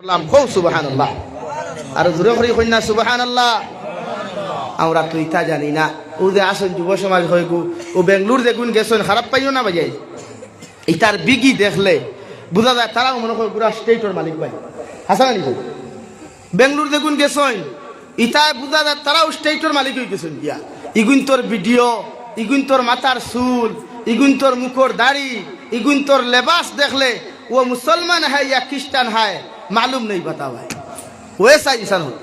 করলাম খুব সুবাহান আল্লাহ আর সুবাহান আল্লাহ আমরা তো ইতা জানি না। ও যে আসেন যুব সমাজ হয়ে গু, ও বেঙ্গলোর দেখুন গেছেন, খারাপ পাইও না বাজাই। ইতার বিগি দেখলে বোঝা যায় তারাও মনে করে পুরা স্টেটর মালিক ভাই। হাসান আলী বেঙ্গলোর দেখুন গেছেন ইতা বোঝা যায় তারাও স্টেটর মালিক হয়ে গেছেন গিয়া। ইগুন তোর ভিডিও ইগুন তোর মাথার চুল ইগুন তোর মুখর দাড়ি ইগুন তোর লেবাস দেখলে ও মুসলমান হয়, ইয়া খ্রিস্টান হয়। মালুম নেই বাতা ভাই। ওয়েসা ইসান হল।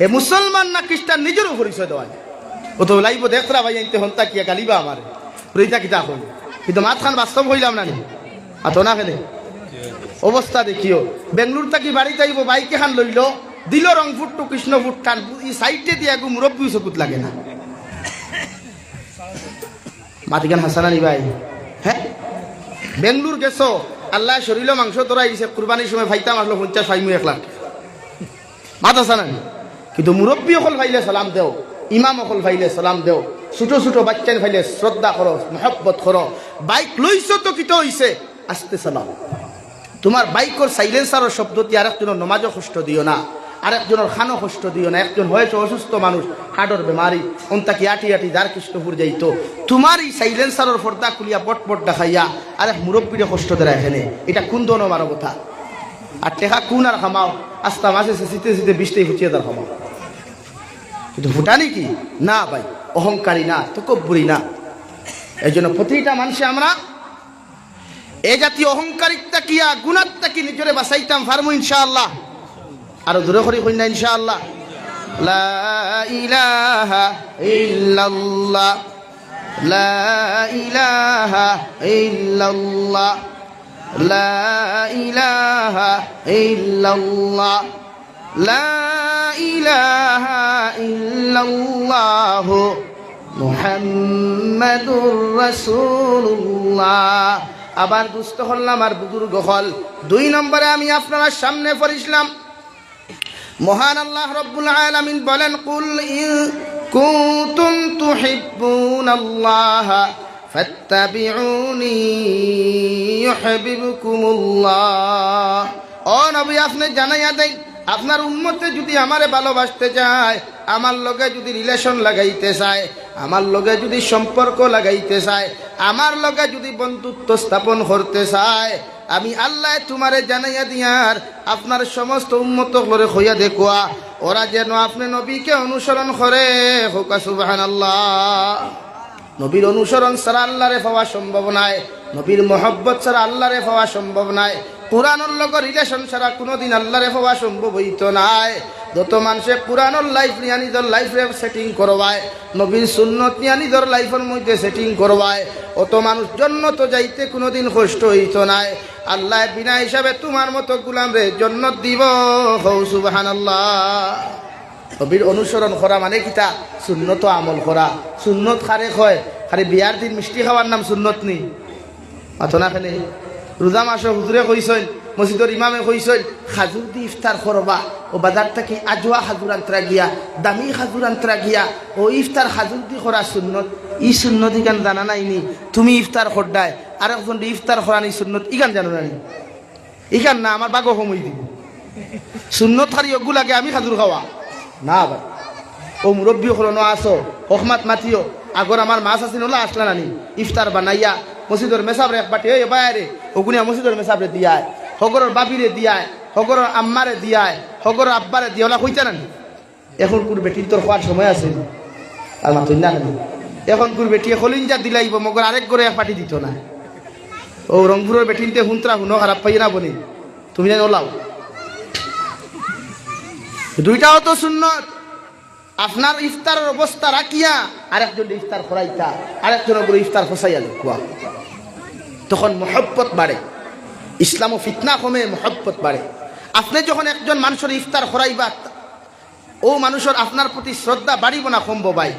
হে মুসলমান না খ্রিস্টান নিজেরও পরিচয় দেওয়া যায়। ও তো লাইব দেখরা ভাই আনতে হন্তা কিয়া গালিবা আমার। রইতা কিতা হল কিন্তু মাতখান বাস্তব হইলাম না নি। আত না খেলে অবস্থা দেখিও। বেঙ্গলোর থাকি বাড়িতে আইব, বাইকে খান লইল। দিল রংপুর টু কৃষ্ণপুর খান ই সাইডে দিয়ে আগু মুরব্বী চকুত লাগে না। মাতিকান হাসানা ভাই। হ্যাঁ? বেঙ্গলোর গেছো? আল্লাহ শরীর মাংস তোরাই দিছে কুরবানির সময় ভাইতা আসলো পঞ্চাশ ফাইমু এক লাখ মাত আছে না? কিন্তু মুরব্বী অকল ভাইলে সালাম দেও, ইমাম অকল ভাইলে সালাম দেও, ছোট ছোট বাচ্চান ভাইলে শ্রদ্ধা করো, মহব্বত করো। বাইক লইছ তো কিত হইছে? আসতে সালাম তোমার বাইকর সাইলেন্সারের শব্দটি আরেকজনের নমাজও কষ্ট দিও না। আরেকজনের খানো কষ্ট দিও না। একজন হয়েছে অসুস্থ মানুষ, হাডর বেমারি অন্তাকি আটি আটি যার কৃষ্ণপুর যাইতো। তোমার এই সাইলেন্সারের পর্দা খুলিয়া পট পট দেখাইয়া আরেক মুরব্বীরে কষ্ট দেয় এখানে। এটা কোন দন মানবতা আর টেকা কোন আর খামাও? আস্তা মাসে সিতে সিতে বৃষ্টি ফুচিয়ে তার খামাও। কিন্তু ভুটানি কি? না ভাই, অহংকারী না, তকব্বরি না। এই জন্য প্রতিটা মানুষে আমরা, এ জাতীয় অহংকারিকতা কিয়া গুণাত্তা কি নিজরে বাসাইতাম ফার্মু ইনশাআল্লাহ। আরও দূরে করি না, ইনশাআল্লাহ। লা ইলাহা ইল্লাল্লাহ। লা ইলাহা ইল্লাল্লাহ। লা ইলাহা ইল্লাল্লাহ। লা ইলাহা ইল্লাল্লাহ। মুহাম্মাদুর রাসূলুল্লাহ। আবার দুস্থ হল্লাম আর বুজুর্গ হল। দুই নম্বরে আমি আপনার সামনে পড়িছিলাম মহান আল্লাহ রব্বুল আলামিন বলেন, কুল ইন কুনতুম তুহিব্বুনাল্লাহ ফাত্তাবিউনি ইউহিব্বুকুমুল্লাহ। ও আপনি জানাইয়া দেন, আপনার উম্মতে যদি আমারে ভালোবাসতে চায়, আমার লগে যদি রিলেশন লাগাইতে চায়, আমার লগে যদি সম্পর্ক লাগাইতে চায়, আমার লগে যদি বন্ধুত্ব স্থাপন করতে চায় আমি আল্লাহ তোমারে জানাইয়া দিয়ার, আপনার সমস্ত উন্মত করে হইয়া দেখুয়া। ওরা যেন আপনি নবীকে অনুসরণ করে। হোকা সুবাহান আল্লাহ নবীর অনুসরণ ছাড়া আল্লাহরে পাওয়া সম্ভব নয় নবীর মহব্বত ছাড়া আল্লাহরে পাওয়া সম্ভব নাই। পুরানোর লগ রিলেশন ছাড়া কোনোদিন আল্লাহরে পাওয়া সম্ভব হইত নাই। যত মানুষে পুরানোর লাইফ নিয়ে নিজের লাইফে সেটিং করবায়, নবীর সুন্নত নিয়ে নিজের লাইফের মধ্যে সেটিং করবায়, অত মানুষ জন্য তো যাইতে কোনোদিন কষ্ট হইত নাই। আল্লাহ বিনা হিসাবে তোমার মতো গুলাম রে জন্নত দিব। হৌ সুবাহান নবীর অনুসরণ করা মানে কিতা সুন্নত আমল করা। সুন্নত খারে হয় খালি বিয়ার দিন মিষ্টি খাওয়ার নাম সুন্নত নি। মাথনা খেলে। রোজা মাসে হুজুরে কইসইন মসজিদর ইমামে কইসইন খাজুর দি ইফতার করবা ও বাজার থেকে আজোয়া খাজুর আন্তরা গিয়া, দামি খাজুর আন্তরা গিয়া ও ইফতার খাজুর দি করা সুন্নত, ই সুন্নত ইগান জানা নাই নি? তুমি ইফতার করডায় আর একজন ইফতার করা নি সুন্নত ইগান জানো না? ইগান না আমার বাগো সময় দিব। সুন্নত খারি অগু লাগে, আমি খাজুর খাওয়া না ভাই ও মুরব্বী হলো ন আসো হকমাত মাতিও আগর আমার মাছ আছিল ওলা আসলা নানি ইফতার বানাইয়া মসজিদর মেসাবরে এক বাটি এই বাইরে, ওগুনিয়া মসজিদর মেসাবরে দিয়ায়, হগরের বাপিরে দিয়ায়, হগরের আম্মারে দিয়ায়, হগরের আব্বারে দিয়া ওলা কইতা নানি এখন কোন বেটির তোর হওয়ার সময় আছে। আর মাতুন না এখন কোন বেটি হলিঞ্জা দিলাইব, মগর আরেক করে এক পাটি দিত না। ও রংপুরের বেটিনতে হুন্তরা হুনো, খারাপ পাই না বলি। তুমি জানি ওলাও। দুইটাও তো সুন্নত। আপনার ইফতারের অবস্থা রাখিয়া আরেকজন ইফতার খরাইতা আরেকজনের উপরে ইফতার ফসাইয়া লিখুয়া তখন মহব্বত বাড়ে। ইসলাম ও ফিতনা কমে, মহব্বত বাড়ে। আপনি যখন একজন মানুষের ইফতার খরাইবা, ও মানুষের আপনার প্রতি শ্রদ্ধা বাড়িব না কমব ভাই?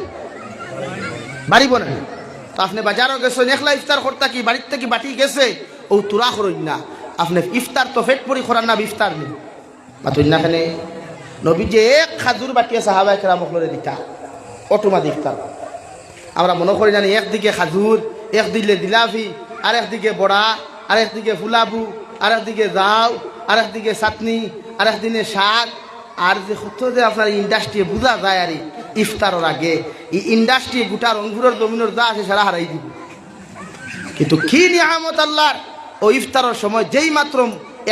বাড়িব না। তো আপনি বাজারও গেছেন, একলা ইফতার করতা কি, বাড়ির থেকে বাটি গেছে? ও তুরা করইন না। আপনি ইফতার তো ফেট পরি করার না, ইফতার নেই। মাতুন না খানে নবী যে এক খাজুর বাটিয়া সাহাবা কেরাম মকলরে দিতা। অটোমাদ ইফতার। আমরা মনে করি জানি একদিকে খাজুর একদিকে দিলাফি আর একদিকে বড়া আর একদিকে ফুলাবু আর একদিকে যাও আর একদিকে চাটনি আর একদিনে শাক। আর যে হতো যে আপনার ইন্ডাস্ট্রি বোঝা যায় আর, ইফতারের আগে, এই ইন্ডাস্ট্রি গোটা রংপুরের জমিনের যা আছে সারা হারাই দিব। কিন্তু কি নিয়ামত আল্লাহর? ও ইফতারের সময় যেই মাত্র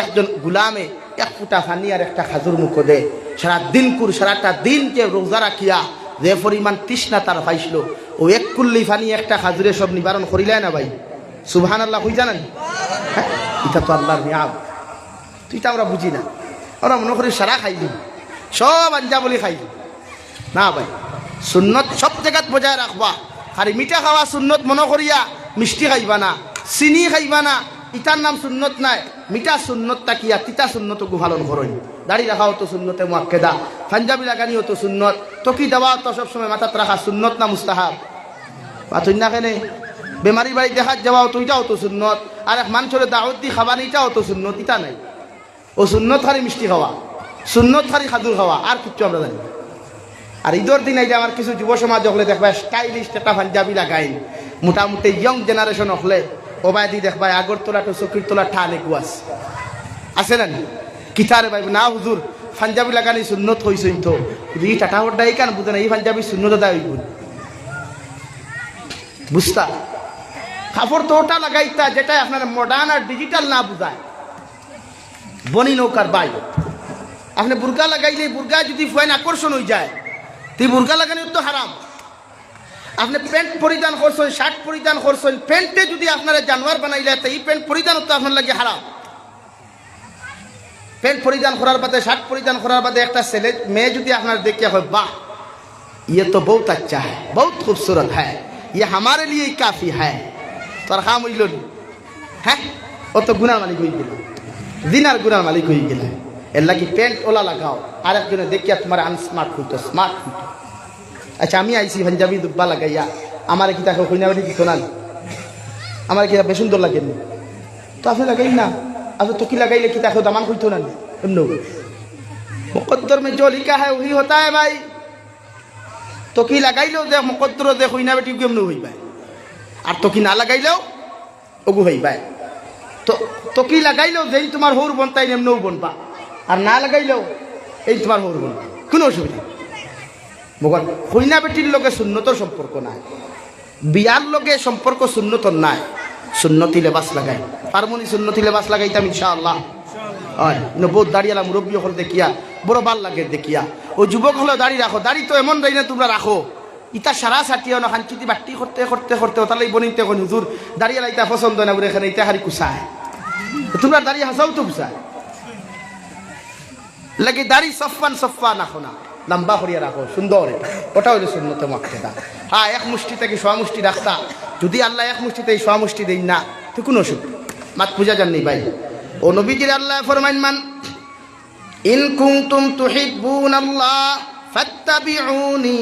একজন গুলামে এক ফুটা ফানি আর একটা খাজুর মুখ দে, সারা দিন কুর সারাটা দিনকে রোজা রাখিয়া যে পরিমাণ তৃষ্ণা তার পাইছিল, ও এক কুল্লি ফানি একটা খাজুরে সব নিবারণ করিলাই না ভাই? সুবহান আল্লাহ হই জানেন? হ্যাঁ এটা তো আল্লাহর নিয়াম। তুই তো আমরা বুঝি না। আমরা মনে করি সারা খাই দিই সব আঞ্জা বলি খাই না ভাই, সুন্নত সব জায়গাত বজায় রাখবা। খালি মিঠা খাওয়া সুন্নত মনে করিয়া মিষ্টি খাইবা না, চিনি খাইবা না, ইটার নাম সুন্নত নাই। মিঠা সুন্নত তাকিয়া তিতা সুন্নতকু পালন করই দাড়ি রাখাও তো সুন্নতে মুয়াক্কেদা পাঞ্জাবি লাগানিও তো সুন্নত, টকি দেওয়া তো সবসময় মাথাত রাখা সুন্নত না মুস্তাহাব? পাতুই না কেনে? বেমারি বাড়ি দেখাত যাওয়াও তো ইটাও তো সুন্নত। আর এক মানুষের দাওয়াত দি খাবার ইটাও তো সুন্নত ইটা নাই। ও সুন্নত খালি মিষ্টি খাওয়া, সুন্নত খালি খাদুর খাওয়া, আর কিচ্ছু আমরা জানি। আর ঈদের দিন এই যে আমার কিছু যুব সমাজ হলে দেখবা, স্টাইলিশ একটা পাঞ্জাবি লাগাইন। মোটামুটি ইয়ং জেনারেশন হলে ওবাই দি দেখবা, আগরতলা তো চকির তোলা ঠানে কুয়াস আছে না? কিতারে ভাই, না হুজুর, পাঞ্জাবি লাগানি সুন্নত হইছই তো এই টাটা হড্ডা এই কান বুঝে না, এই পাঞ্জাবি শূন্যত দেয় হইব। বুঝতা? কাপড় তো ওটা লাগাইতা যেটা আপনার মডার্ন আর ডিজিটাল না বুঝায় বনি নৌকার বাই আপনি বুর্গা লাগাইলে বুর্গা যদি ফয়েন আকর্ষণ হয়ে যায় তুই বুর্গা লাগানি তো হারাম আপনি প্যান্ট পরিধান করছেন শার্ট পরিধান করছেন প্যান্টে যদি আপনারা জানোয়ার বানাইলে তো এই প্যান্ট পরিধান তো আপনার লাগে হারাম প্যান্ট পরিধান করার বাদে শার্ট পরিধান করার বাদে একটা ছেলে মেয়ে যদি আপনার দেখিয়া হয় বাহ ये तो बहुत अच्छा है बहुत खूबसूरत है ये हमारे लिए ही काफी है তোর খাম হইল নি হ্যাঁ ও তো গুনার মালিক হয়ে গেল দিনার গুনার মালিক হয়ে গেল এর লাগি প্যান্ট ওলা লাগাও আর একজনে দেখিয়া তোমার আনস্মার্ট হইতো স্মার্ট হইতো আচ্ছা আমি আইসি পাঞ্জাবি দুব্বা লাগাইয়া আমার কি তাকে কইনা বাড়ি দিত না আমার কি বেশ সুন্দর লাগেনি তো আপনি লাগাই না আপনি তো কি লাগাইলে কি তাকে দামান হইতো না এমন মুকদ্দর में जो लिखा है वही होता है भाई তো কি লাগাইলেও যে মুকদ্দর যে হইনা বেটি কেমন হইবাই আর তো কি না লাগাইলেও ওগু হইবাই তো তো কি লাগাইলেও যেই তোমার হৌর বন, তাই এমনও বনবা আর না লাগাইলেও এই তোমার হৌর বন কোনো অসুবিধা নেই। মগর হইনা বেটির লগে শূন্যতর সম্পর্ক নাই। বিয়ার লগে সম্পর্ক শূন্যতর নাই। সুন্নতি লেবাস লাগাই পারমনি সুন্নতি লেবাস লাগাইতাম ইনশাআল্লাহ। হয় বহুত দাঁড়িয়ালা মুরব্বী হল দেখিয়া, বড় ভালো লাগে দেখিয়া। ও যুবক হলো দাড়ি রাখো। দাড়ি তো এমন দাড়ি না, তোমরা রাখো। ইটা সারা সাটিয়া না খানচিতি বাটি করতে করতে করতে তাহলে বনিতে এখন হুজুর দাঁড়িয়ালা ইটা পছন্দ না বলে এখানে ইটা হারি কুসায়। তোমরা দাড়ি হাসাও তো কুসায় লাগে দাড়ি সফান সফা রাখো না, লম্বা করিয়া রাখো, সুন্দর ওটা হইল সুন্নত মাক্কেদা হ্যাঁ এক মুষ্টি থেকে সোয়া মুষ্টি রাখতা। যদি আল্লাহ এক মুষ্টিতে এই সোয়া মুষ্টি দেই না, তো কোনো অসুবিধা মাত পূজা জাননি ভাই। ও নবীজির আল্লাহ ফরমাইন মান, ইন কুনতুম তুহিব্বুন আল্লাহ ফাত্তাবিউনি।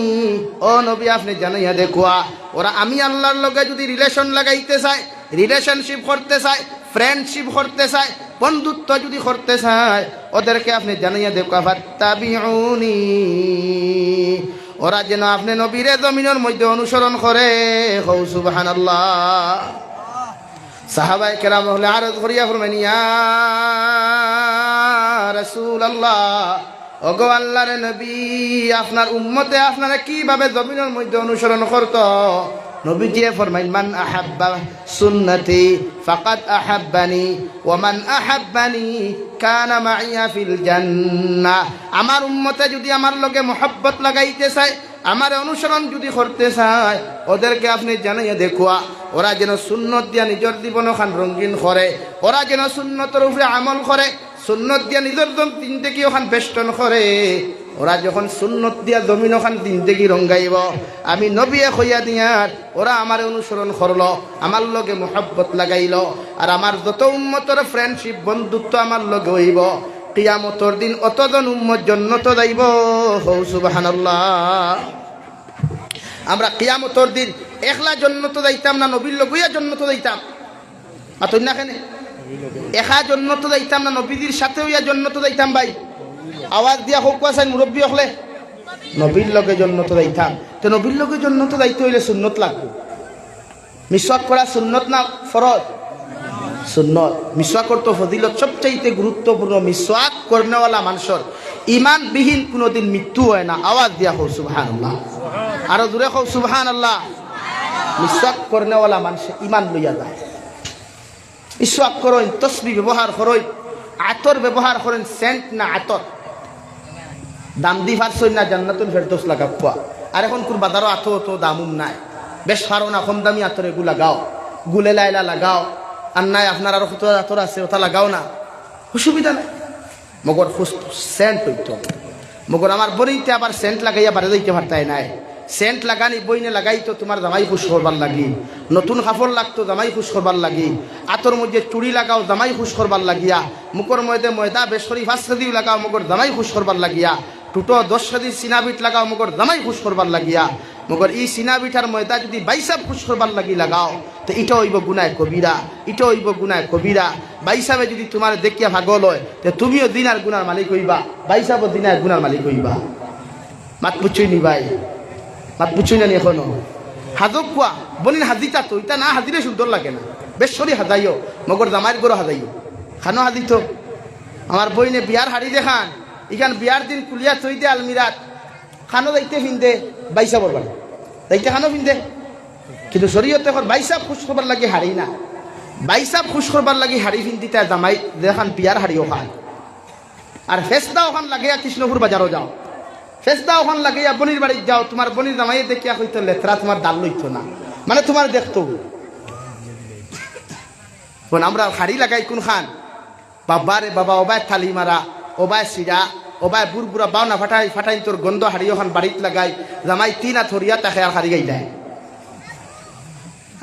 নবী, আপনি জানাইয়া দেখুয়া, ওরা আমি লগে যদি চায় করতে চায় করতে চায়, বন্ধুত্ব যদি করতে চায়, ওদেরকে আপনি জানাইয়া যেন আপনি নবীরে জমিনের মধ্যে অনুসরণ করে হৌ সুবহানাল্লাহ। সাহাবাই কেরাম হলে আরজ করিয়া ফরমেন ইয়া রসুল আল্লাহ ওগো আল্লাহর নবী, আপনার উম্মতে আপনারা কীভাবে জমিনের মধ্যে অনুসরণ করত? নবীজিয়ে ফরমাইন, মান আহাব্বা সুন্নতি ফাকাদ আহাব্বানি ওমান আহাব্বানি কানা মাইয়া ফিল জান্নাহ আমার উম্মতে যদি আমার লগে মোহাব্বত লাগাইতে চায়, আমার অনুসরণ যদি করতে চায়, ওদেরকে আপনি জানাইয়া দেখুয়া, ওরা যেন সুন্নত দিয়া নিজের জীবন খান রঙিন করে, ওরা যেন সুন্নতের উপরে আমল করে সুন্নত দিয়া নিজের জিন্দগি ওখান বেষ্টন করে? ওরা যখন সুন্নত দিয়া জমিন ওখান জিন্দগি রঙ্গাইব? আমি নবিয়ে হইয়া দিয়ার ওরা আমার অনুসরণ করল, আমার লগে মোহাব্বত লাগাইল, আর আমার যত উন্মতর ফ্রেন্ডশিপ বন্ধুত্ব আমার লগে হইব। কিয়ামতর দিন অতজন উম্মত জন্নত যাইব। হৌ সুবাহান্লাহ আমরা কিয়ামতর দিন একলা জন্নত যাইতাম না, নবীর লগইয়া জন্নত যাইতাম। আর তুই না কেনে? একা জন্নত যাইতাম না নবীদের সাথে হইয়া জন্নত যাইতাম ভাই। আওয়াজ দিয়া হোক পাশাই মুরব্বী হলে। নবীর লগে জন্নত যাইতাম। তো নবীর লগে জন্নত যাইতে হইলে সুন্নত লাগবে। মিসওয়াক করা সুন্নত না ফরজ? সুন্নত। মিসওয়াকর তো ফজিলত সবচাইতে গুরুত্বপূর্ণ মিসওয়াক করনেওয়ালা মানুষের ইমানবিহীন কোনোদিন মৃত্যু হয় না। আওয়াজ দিয়া হোক সুবহান আল্লাহ আরও দূরে হোক সুবহান আল্লাহ মিসওয়াক করনেওয়ালা মানুষ ইমান লইয়া যায়। মিসওয়াক করেন, তসবি ব্যবহার করেন, আতর ব্যবহার করেন, সেন্ট না আতর? দাম দি ফারছই না জান্নাতুল ফেরদৌস লাগা খোয়া আর এখন কোন বাজারও আতো তো দামুম নাই। বেশ পারো না, কম দামি আতর এগুলো লাগাও। গুলে লাইলা লাগাও। আর নাই, আপনার আরও কত আতর আছে, ওটা লাগাও না। অসুবিধা নাই। মগর সেন্ট হইতো। মগর আমার বইতে আবার সেন্ট লাগাইয়া বাড়ি যাইতে পারতাই নাই। সেন্ট লাগানি বইনে লাগাই তো তোমার জামাই খুশ করবার লাগি। নতুন কাপড় লাগতো জামাই খুশ করবার লাগি। আতর মধ্যে চুড়ি লাগাও জামাই খুশ করবার লাগিয়া। মুখর মধ্যে ময়দা বেসরি ফাঁস দিও লাগাও মগর জামাই খুশ করবার লাগিয়া। টুটো দশ সাদি সিনাবিট লাগাও মগর জামাই খুশ করবার লাগিয়া। মগর ই সিনাবিটার ময়দা যদি বাইসাব খুশ করবার লাগি লাগাও, তো ইটা হইব গুনায় কবিরা ইটা হইব গুনায় কবিরা বাইসাবে যদি তোমার দেখিয়া ভাগল হয় তো তুমিও দিনার গুনার মালিক হইবা বাইসাবও দিনার গুনার মালিক হইবা। মাত পুচুই নি ভাই মাত পুচুই না এখনও। হাজক কোয়া বলিন হাজিতা তো ইটা না হাজিরে সুন্দর লাগে না। বেশ হাজাইও মগর জামাইয়ের গরো হাজাইও। খানো হাজিত আমার বইনে বিয়ার হাড়ি দেখান, ইখান বিয়ার দিন কুলিয়া থই দে আলমিরাত খানো যাইতে ফিন্দে বাইসা বলবার যাইতে খানো ফিন্দে। কিন্তু শরীয়তে এখন বাইসাব খুশ করবার লাগে হাড়ি না। বাইসাব খুশ করবার লাগে হাড়ি তাই জামাই দেখান বিয়ার হাড়িও খান আর ফেসদা ওখান লাগে কৃষ্ণপুর বাজারও যাও। ফেসদা ওখান লাগে বনির বাড়ি যাও তোমার বনির জামাই দেখিয়া হইতো লেতরা তোমার ডাল লইতো না মানে তোমার দেখতো বোন আমরা হাড়ি লাগাই কোন খান বাবা রে বাবা ওবায় থালি মারা ওবায় সিরা ওবায় বুড় বুড়া বাউনা ফাটাই ফাটাই তোর গন্ধ হাড়ি ওখান বাড়িত লাগাই, জামাই তিন থরিয়া তাকে আর হারি গাই দেয়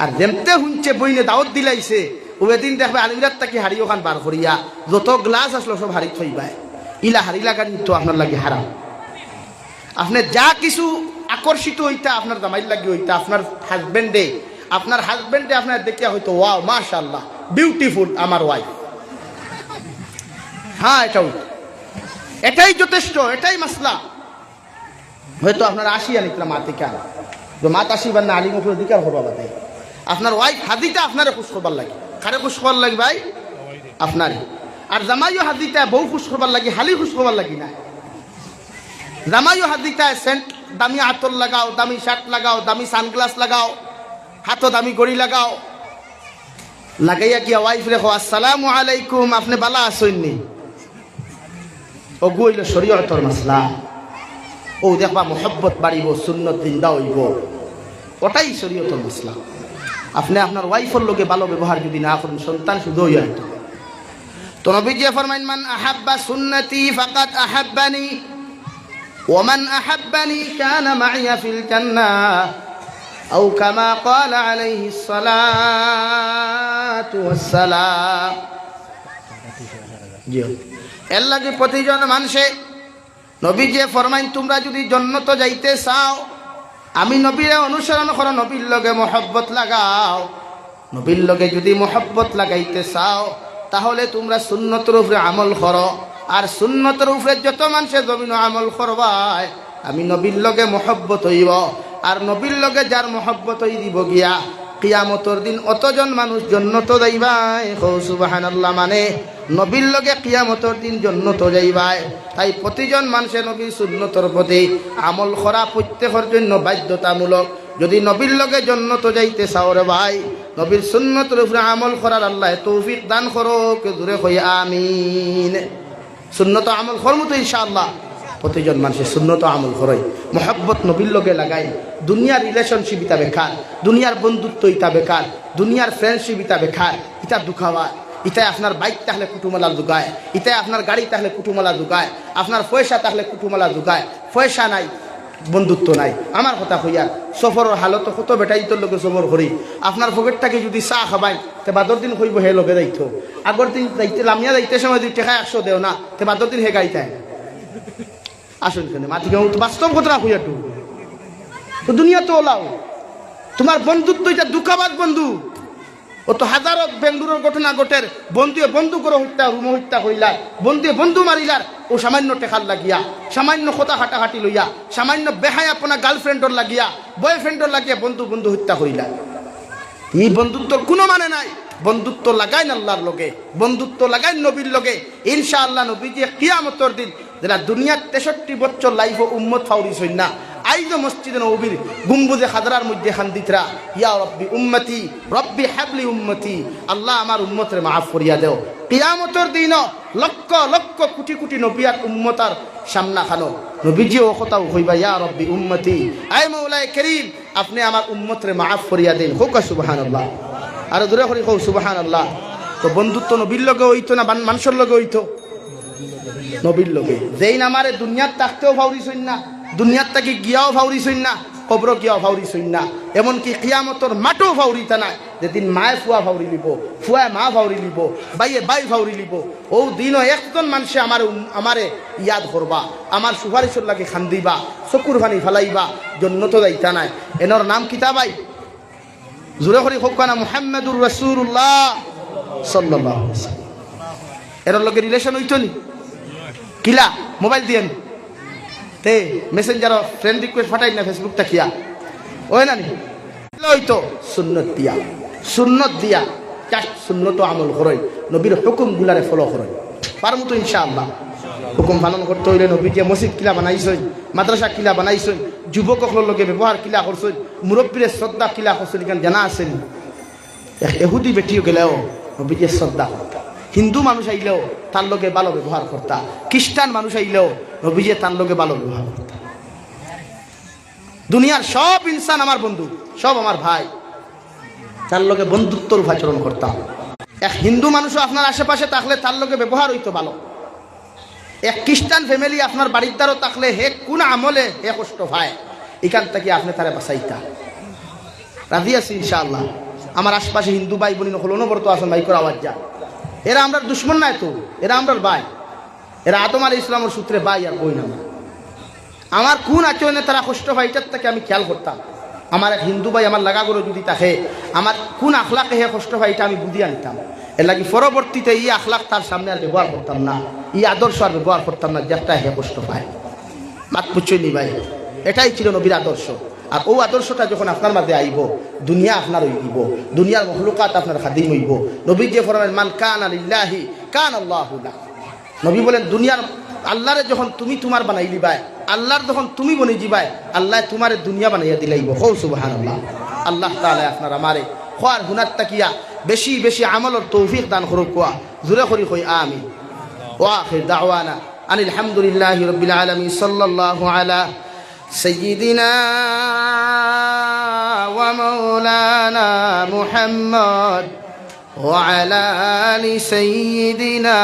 আর যেমতে শুনছে, বইনে দাওয়াত দিলাইছে, ও এদিন দেখবে আলিমিরাত তাকে হাড়ি ওখান বার করিয়া, যত গ্লাস আসলো সব হাড়ি থইবাই। ইলা হাড়ি লাগানি তো আপনার লাগে হারাম। আপনি যা কিছু আকর্ষিত হইতা আপনার জামাইল লাগে হইতা, আপনার হাজবেন্ডে আপনার হাজবেন্ডে আপনার দেখিয়া হয়তো ওয়াও মাশাল্লাহ বিউটিফুল আমার ওয়াইফ হ্যাঁ এটা হইতো এটাই যথেষ্ট, এটাই মাসলা। হয়তো আপনার আসিয়া নিতলা মাতে কেন যে মাত আসিবার না আলিম উপরে দিকার হবা বাদে আপনার ওয়াইফ হাদিটা আপনারে খুশ করবার লাগে। কারে খুশ করবার লাগে ভাই? আপনারই আর জামাইও হাদিটা বউ খুশ করবার লাগে, হালি খুশ করবার লাগি না। জামাইও হাদিটা সেন্ট, দামি আতর লাগাও, দামি শার্ট লাগাও, দামি সানগ্লাস লাগাও, হাতও দামি গড়ি লাগাও। লাগাইয়া কি ওয়াইফ রেখো আসসালামু আলাইকুম, আপনি বালা আসইননি ও গুইল শরীয়তর মাসলা। ও দেখবা, মোহব্বত বাড়িব, সুন্নত জিন্দা হইব। ওটাই শরীয়তর মশলা আপনি আপনার ওয়াইফের লোকে ভালো ব্যবহার যদি না করেন, সন্তান শুধু হইয়া তো নবীজি ফরমাইন, মান আহাব্বা সুন্নতি ফাকাত আহাব্বানি। ومن أحبني كان معي في الجنة أو كما قال عليه الصلاة والسلام জিও এর লাগে প্রতিজন মানুষে নবী যে ফরমাইন তোমরা যদি জন্নত যাইতে চাও আমি নবীরে অনুসরণ করো নবীর লগে মহব্বত লাগাও নবীর লগে যদি মহব্বত লাগাইতে চাও তাহলে তোমরা সুন্নতর উপরে আমল করো আর সুন্নতর উপরে যত মানুষে জমিন আমল করবায়, আমি নবীর লগে মহব্বত হইব। আর নবীর লগে যার মহব্বত হই দিব গিয়া, কিয়ামতর দিন অতজন মানুষ জন্নত যাইবাই সুবাহান আল্লাহ মানে নবীর লগে কিয়ামতর দিন জন্নত যাইবাই তাই প্রতিজন মানুষে নবীর সুন্নতর প্রতি আমল করা প্রত্যেকের জন্য বাধ্যতামূলক। যদি নবীর লগে জন্নত যাইতে চাওরে ভাই, নবীর সুন্নতর উপরে আমল করার আল্লাহ তৌফিক দান করো কে দূরে হই আমিন। সুন্নত আমল করমু তো ইনশাআল্লাহ। প্রতিজন মানুষের শূন্যত আমল করে মহব্বত নবীর লগে লাগাই। দুনিয়ার রিলেশনশিপ ইতা বেকার। দুনিয়ার বন্ধুত্ব ইতা বেকার। দুনিয়ার ফ্রেন্ডশিপ ইতা বেকার। ইতা দুঃখাওয়া ইতাই আপনার বাইক তাহলে কুটুমালা দুগায়। ইতাই আপনার গাড়ি তাহলে কুটুমালা দুগায়। আপনার পয়সা তাহলে কুটুমালা দুগায়। পয়সা নাই। বন্ধুত্ব নাই। আমার কথা হইয়া সফরের হালত কত বেটাই তোর লোকে সফর করি। আপনার পকেটটাকে যদি চাহ খাবাই, তে বাদর দিন হইব হে লগে যাইত। আগর দিন যাইতে, লামিয়া যাইতে সময় দুই টাকা একশো দেও না, তে বাদর দিন হে গাইতে আসুন কেন মাতি বাস্তব কথা হইয়া তো। দুনিয়া তো ওলাও। তোমার বন্ধুত্ব এটা দুঃখাবাদ বন্ধু। ও তো হাজারো বেঙ্গুলোর ঘটনা ঘটের বন্ধুয়ে বন্ধু করে হত্যা, রুম হত্যা করিলা বন্ধুয়ে বন্ধু মারিলার, ও সামান্য টেকার লাগিয়া, সামান্য কথা হাঁটাহাঁটি লইয়া, সামান্য বেহাই আপনার গার্লফ্রেন্ডর লাগিয়া, বয়ফ্রেন্ডর লাগিয়া বন্ধু বন্ধু হত্যা করিলা এই বন্ধুত্বর কোনো মানে নাই, বন্ধুত্ব লাগাইন আল্লাহর লগে, বন্ধুত্ব লাগাইন নবীর লগে, ইনশাআল্লাহ নবী যে কিয়ামতর দিন যারা দুনিয়ার তেষট্টি বছর লাইফ ও উম্মত ফাউরি সৈন না আইজ মসজিদে নবীর গুম্বুজে খাদরার মধ্যে খান্দিতরা ইয়া রব্বি উম্মতি, রব্বি হাবলি উম্মতি। আল্লাহ আমার উম্মতের মাফ করিয়া দেও। কিয়ামতর দিন লক্ষ লক্ষ কোটি কোটি নবিয়ার উম্মতার সামনা খানো নবীজি ও কথাও হইবা ইয়া রব্বি উম্মতি, আই মৌলাই করিম, আপনি আমার উম্মতরে মাফ করিয়া দিন। হোক সুবহানাল্লাহ। আর দূরে করি কৌ সুবহানাল্লাহ। তো বন্ধুত্ব নবীর লগে হইতো না মানুষের লগে হইতো? নবীর লোকে। যেই নামারে দুনিয়ার থাকতেও ফাউরি সইন না দুনিয়ার তাকে গিয়াও ফাউরি সইন না কবর গিয়াও ফাউরি সইন না। এমনকি কিয়ামতর মাঠও ফাউরি তা নাই। যেদিন মায়ে ফুয়া ফাউরি লিব ফুয়ায় মা ফাউরি লিব বাইয়ে বাই ফাউরি লিব ও দিনও একজন মানুষে আমার আমারে ইয়াদ করবা, আমার সুপারিশর লাগে খান্দিবা, চকুর ফানি ফালাইবা জন্নত দায়িতা নাই। এনর নাম কিতাবাই জোরে করি হোক না, মুহাম্মদুর রসুল্লাহ ওয়াসাল্লাম। এর লগে রিলেশন হইতো নি? কিলা, মোবাইল দিয়েন। তে মেসেঞ্জার ফ্রেন্ড রিকোয়েস্ট ফাটাই না ফেসবুক তাকিয়া ওই না হইতো? সুন্নত দিয়া। সুন্নত দিয়া। চাষ সুন্নত আমল করই নবীর হুকুম গুলারে ফলো করই পারমু তো ইনশাআল্লাহ। হুকুম পালন করতে হইলে নবী যে মসজিদ কিলা বানাইছই মাদ্রাসা কিলা বানাইছই যুবকসকলের লগে ব্যবহার কিলা করছই মুরব্বীরে শ্রদ্ধা কিলা করছই জানা আসেনি এহুদি বেটিও গেলেও নবীকে শ্রদ্ধা। করতা হিন্দু মানুষ আইলেও তার লোকে ভালো ব্যবহার করতা, খ্রিস্টান মানুষ আইলেও নবীজে তার লোকে ভালো ব্যবহার করতা। দুনিয়ার সব ইনসান আমার বন্ধু, সব আমার ভাই, তার লগে বন্ধুত্বর আচরণ করতাম এক হিন্দু মানুষও আপনার আশেপাশে থাকলে তার লোকে ব্যবহার হইতো ভালো। এক খ্রিস্টান ফ্যামিলি আপনার বাড়ির দ্বারও থাকলে হে কোন আমলে হে কষ্ট ভাই, এখান থেকে আপনি তারে বাঁচাইতা। রাজি আছি ইনশাআল্লাহ। আমার আশপাশে হিন্দু ভাই বোন হলো অনবরত আসেন ভাই, করে আওয়াজ যা এরা আমরা দুশ্মন নাই তো, এরা আমরা ভাই। এরা আদম আলী ইসলামের সূত্রে ভাই আর বই না আমার কোন আচরণে তারা কষ্ট হয়, এটার থেকে আমি খেয়াল করতাম। আমার এক হিন্দু ভাই আমার লাগাগুলো যদি তাকে আমার কোন আখলাকে হে কষ্ট হয়, এটা আমি বুঝি আনতাম এর লাগে পরবর্তীতে এই আখলাক তার সামনে আর ব্যবহার করতাম না। এই আদর্শ আর ব্যবহার করতাম না, যেটা হে কষ্ট পায়। মাত পুচ্ছই নি ভাই, এটাই ছিল নবীর আদর্শ। আর ও আদর্শটা যখন আপনার মাঝে আইব, দুনিয়া আপনার হইব, দুনিয়ার মহলুকাত আপনার খাদিম হইব। নবী যে ফরমেন মান কান আলিল্লাহি কান আল্লাহ নবী বলেন, দুনিয়ার আল্লাহরে যখন তুমি তোমার বানাই দিবাই আল্লাহর যখন তুমি বনে যাবাই আল্লাহ তোমার দুনিয়া বানাইয়া দিলাইব। হৌ সুবাহান আল্লাহ আল্লাহ তালে আপনার আমারে খোয়ার হুনার তাকিয়া বেশি বেশি আমলর তৌফিক দান করুক কোয়া জুরে করি কই আমি ওয়াখির দাওয়ানা আনিল হামদুলিল্লাহ রবিল আলমী সাল্লাহ আলা سيدنا ومولانا محمد وعلى آل سيدنا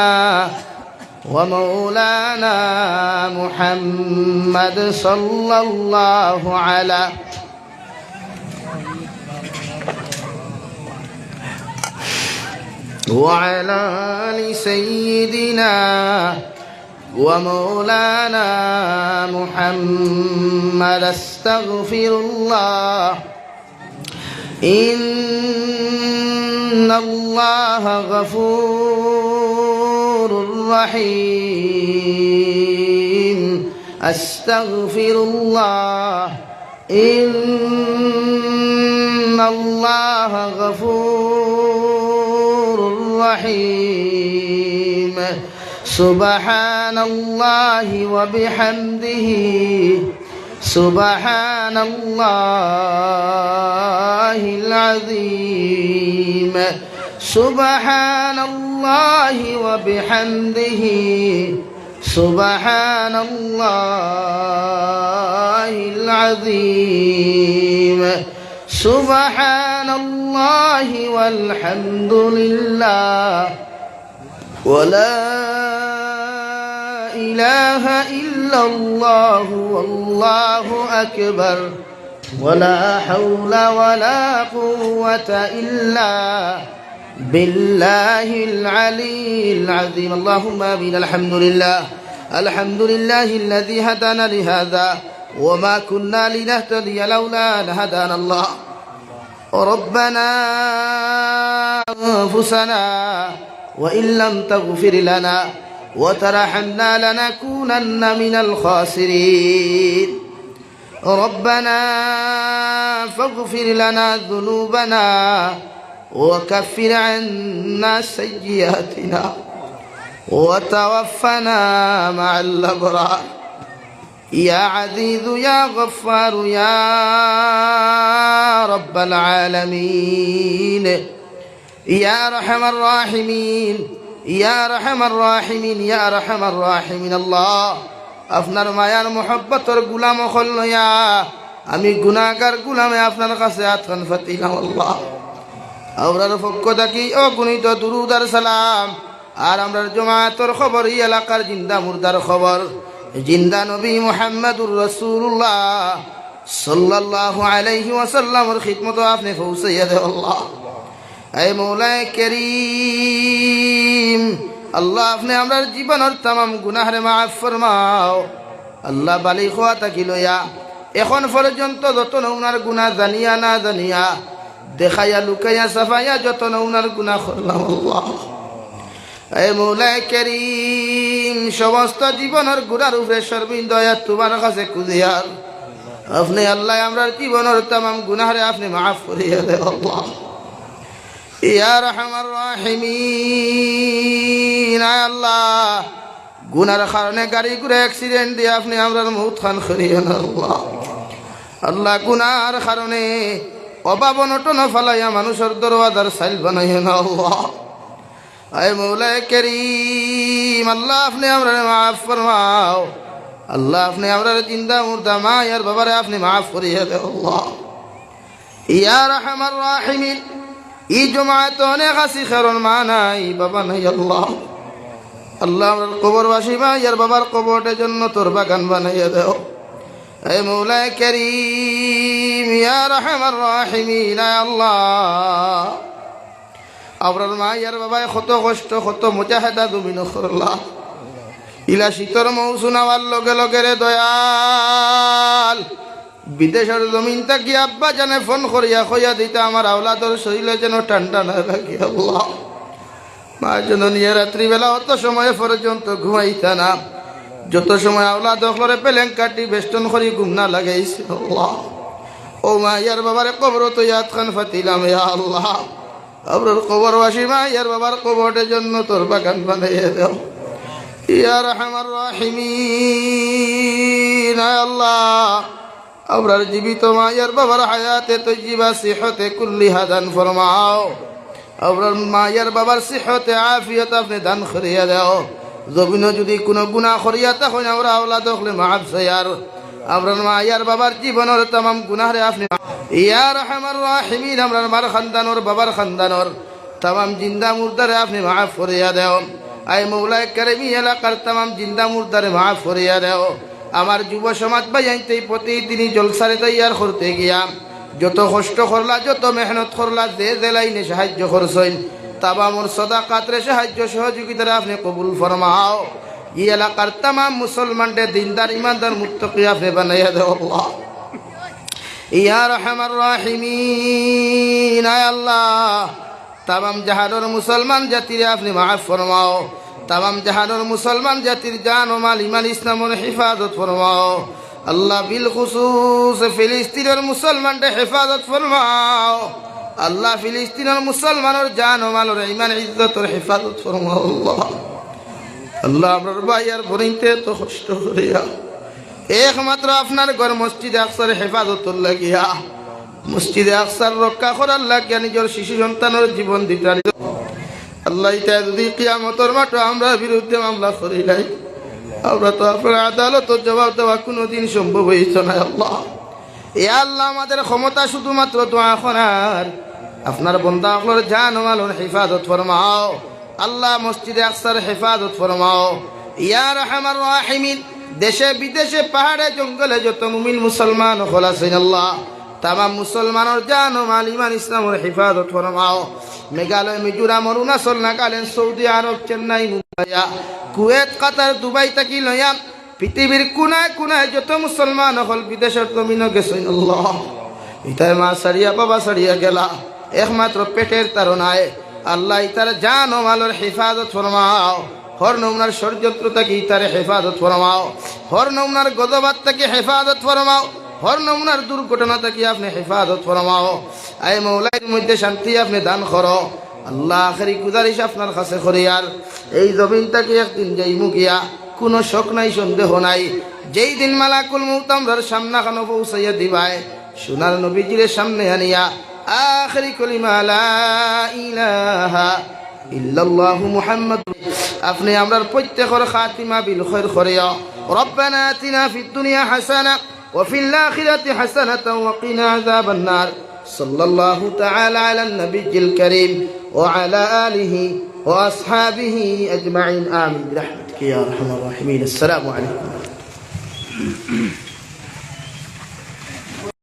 ومولانا محمد صلى الله على وعلى آل سيدنا ومولانا محمد استغفر الله. إن الله غفور رحيم. أستغفر الله. إن الله غفور رحيم. سبحان الله وبحمده. سبحان الله العظيم. سبحان الله وبحمده. سبحان الله العظيم. سبحان الله والحمد لله. ولا إله إلا الله والله أكبر ولا حول ولا قوة إلا بالله العلي العظيم اللهم آمين الحمد لله الحمد لله الذي هدانا لهذا وما كنا لنهتدي لولا أن هدانا الله ربنا أنفسنا وإن لم تغفر لنا وترحمنا لنكونن من الخاسرين. ربنا فاغفر لنا ذنوبنا وكفر عنا سيئاتنا وتوفنا مع الأبرار. يا عزيز يا غفار يا رب العالمين. يا رحم الراحمين. ইয়া আল্লাহ। আপনার মায়ার মোহব্বতর গুলাম লইয়া আমি গুণাগার গুলামে আপনার কাছে আতন ফাতিলাম পক্ষ থাকি অগুণিত দুরুদার সালাম। আর আমরা জমাতর খবর, এই এলাকার জিন্দা মুর্দার খবর। জিন্দা নবী মোহাম্মদুর রসুল্লাহ সাল্লাহ আলাইহি ওয়াসাল্লামর খিদমত আপনি পৌঁছাইয়া দেওয়াল্লাহ এই মৌলায় করিম, আল্লাহ আপনি আমরার জীবনের তামাম গুনাহরে মাফ ফরমাও। আল্লাহ বালি খোয়া তাকি লইয়া এখন পর্যন্ত যত নৌনার গুণা জানিয়া না জানিয়া, দেখাইয়া, লুকাইয়া, সাফাইয়া যত নৌনার গুণা করলাম আল্লাহ। এই মৌলায় করিম, সমস্ত জীবনের গুণার উপরে সর্বিন্দয়া তোমার কাছে কুদিয়ার। আপনি আল্লাহ আমরার জীবনের তামাম গুনাহরে আপনি মাফ করিয়া দে আল্লাহ ইয়া রহমান রাহিমিন আয় আল্লাহ। গুনার কারণে গাড়ি ঘুরে অ্যাক্সিডেন্ট দিয়ে আপনি আমরার মৌত করিয়েন আল্লাহ। গুনার কারণে অভাব অনটন ফালাইয়া মানুষের দরওয়াজার সাইল বানাইয়েন আল্লাহ। আপনি আমরা মাফ আমরা মুর্দা মা ইয়ার বাবারে আপনি মাফ করিয়ে দে আল্লাহ। ইয়া রাহিমিন ই জমায়েত অনেক আসি খেরন মা নাই, বাবা নাই, আল্লাহ। আল্লাহ কবরবাসী মা, ইয়ার বাবার কবরটের জন্য তোর বাগান বানাইয়া দেও। এই মৌলায় করিম, ইয়া রহমান, আয় আল্লাহ। আপনার মা, ইয়ার বাবায় কত কষ্ট কত মুজাহেদা তুমি নকরলা ইলা শীতর মৌসুম আমার লগে লগে রে দয়াল। বিদেশের জমিন থাকি আব্বা জানে ফোন করিয়া কইয়া দিতে আমার আওলাদর শরীরে যেন ঠান্ডা না লাগে, আল্লাহ। মা যেন নিয়ে রাত্রিবেলা অত সময় পর্যন্ত ঘুমাইতা না। যত সময় আওলাদ করে পেলেন কাটি বেষ্টন করি ঘুম না লাগাইছে, আল্লাহ। ও মা, ইয়ার বাবারে কবর তো ইয়াদ খান ফাতিলাম, ইয়া আল্লাহ। আবরুল কবর বাসি মা, ইয়ার বাবার কবরের জন্য তোর বাগান বানাইয়ে দাও। ইয়া রহমান রাহিমিন আল্লাহ। আবরার জীবিত মা ইয়ার বাবার হায়াতে তো জীবা সিহতে কুল্লি হাদান ফরমাও। আবরার মা ইয়ার বাবার সিহতে আফিয়ত আপনি দান করিয়া দাও। জমিন যদি কোনো গুণা করিয়া তখন আমরা আওলা দেখলে মাফ সয়ার আমরার মা ইয়ার বাবার জীবনের তাম গুনাহরে আপনি ইয়া রহমান রাহিমিন আমরার মার খানদানোর, বাবার খানদানোর তাম জিন্দা মুর্দারে আপনি মাফ করিয়া দেও। আই মৌলায় কারেমি এলাকার তাম জিন্দা মুর্দারে মাফ করিয়া দেও। আমার যুব সমাজ বাইতে প্রতিদিনই জলসারে তৈয়ার করতে গিয়া, যত কষ্ট করলা, যত মেহনত করলা, যে যে লাইনে সাহায্য করছেন তাবামর সদা কাতরে সাহায্য সহযোগিতারে আপনি কবুল ফরমাও। ই এলাকার তামাম মুসলমানদের দিনদার, ইমানদার, মুত্তকি আপনি বানাইয়া দেও আল্লাহ। ইয়া রহমান রাহিমিন আল্লাহ। তাবাম জাহানোর মুসলমান জাতিরে আপনি মাফ ফরমাও। তামাম জাহানোর মুসলমান জাতির জান ও মাল ইমান ইসলামের হেফাজত ফরমাও। আল্লাহ বিল খুসুস ফিলিস্তিনের মুসলমানদের হেফাজত ফরমাও। আল্লাহ ফিলিস্তিনের মুসলমানের জান ও মালের ইমান ইজ্জতের হেফাজত ফরমাও আল্লাহ। আল্লাহ আপনার ভাইয়ার ভরিতে তো কষ্ট করিয়া, একমাত্র আপনার ঘর মসজিদে আকসার হেফাজত লাগিয়া, মসজিদে আকসার রক্ষা করার লাগিয়া নিজের শিশু সন্তানের জীবন দিতে আল্লাহ ইটা যদি কিয়ামতর মাঠে আমরা বিরুদ্ধে মামলা করি নাই, আমরা তো আপনার আদালত জবাব দেওয়া কোনোদিন সম্ভব হয়েছে না, আল্লাহ। এ আল্লাহ আমাদের ক্ষমতা শুধুমাত্র দোয়া করার। আপনার বন্দা আপনার জান মালন হেফাজত ফরমাও। আল্লাহ মসজিদে আকসার হেফাজত ফরমাও। ইয়া রহমান রাহিমিন, দেশে বিদেশে পাহাড়ে জঙ্গলে যত মুমিন মুসলমান হল আল্লাহ। তামাম মুসলমানের জান মাল ইমান ইসলামের হেফাজত ফরমাও। মেঘালয়, মিজোরাম, অরুণাচল নাগাল্যান্ড সৌদি আরব, চেন্নাই মুম্বাইয়া কুয়েত, কাতার, দুবাই তাকি লইয়া পৃথিবীর কোনায় কোনায় যত মুসলমান হল বিদেশের জমিন গেছেন ইতার মা সারিয়া বাবা সারিয়া গেলা। একমাত্র পেটের তারনায় আল্লাহ ইতার জান মালের হেফাজত ফরমাও হর নমুনার ষড়যন্ত্র থেকে ইতারে হেফাজত ফরমাও হর নমুনার গদবাদ থেকে হেফাজত ফরমাও হর নমুনার দুর্ঘটনা থেকে আপনি হেফাজত ফরমাও। আই মৌলাইয়ের মধ্যে শান্তি আপনি দান কর। আল্লাহ আখেরি গুজারিশ আপনার কাছে করিয়ার এই জমিনটাকে একদিন যাই মুখিয়া, কোনো শোক নাই, সন্দেহ নাই। যেই দিন মালাকুল মুতামরার সামনা খানো পৌঁছাইয়া দিবাই সোনার নবীজির সামনে আনিয়া, আখেরি কলিমা ইলাহা ইল্লাল্লাহু মুহাম্মদ। আপনি আমরার প্রত্যেকর খাতিমা বিল খৈর করিয়া রব্বানা আতিনা ফিদ দুনিয়া হাসানা وفي الآخرة حسنة وقنا عذاب النار. صلى الله تعالى على النبي الكريم وعلى آله وأصحابه أجمعين. آمين. برحمتك يا أرحم الراحمين. السلام عليكم.